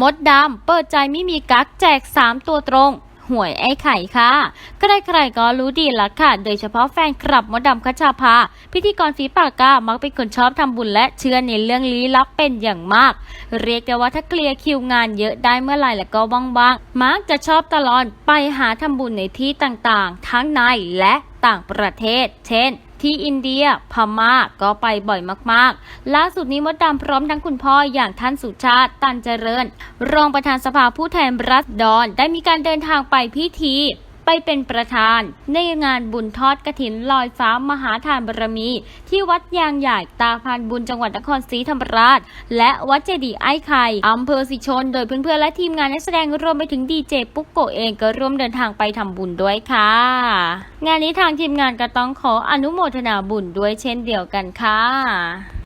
มดดำเปิดใจไม่มีกักแจก 3 ตัวตรงหวยไอ้ไข่ค่ะ ใครๆก็รู้ดีละค่ะ โดยเฉพาะแฟนคลับมดดำคชาภา พิธีกรฝีปากกา มักเป็นคนชอบทำบุญและเชื่อในเรื่องลี้ลับเป็นอย่างมาก เรียกได้ว่าถ้าเคลียร์คิวงานเยอะได้เมื่อไหร่แล้วก็ว่างๆ มักจะชอบตลอดไปหาทำบุญในที่ต่างๆ ทั้งในและต่างประเทศ เช่น ที่อินเดียพม่าก็ไปบ่อยมากๆ ล่าสุดนี้มดดำพร้อมทั้งคุณพ่ออย่างท่านสุชาติ ตันเจริญ รองประธานสภาผู้แทนรัษฎรได้มีการเดินทางไปพิธี ไปเป็นประธาน ในงานบุญทอดกระถินลอยฟ้ามหาทานบารมี ที่วัดยางใหญ่ตาพานบุญจังหวัดนครศรีธรรมราช และวัดเจดีย์ไอ้ไข่อำเภอสิชน โดยเพื่อนๆและทีมงานนักแสดงรวมไปถึงดีเจปุ๊กโกเองก็ร่วมเดินทางไปทำบุญด้วยค่ะ งานนี้ทางทีมงานก็ต้องขออนุโมทนาบุญด้วยเช่นเดียวกันค่ะ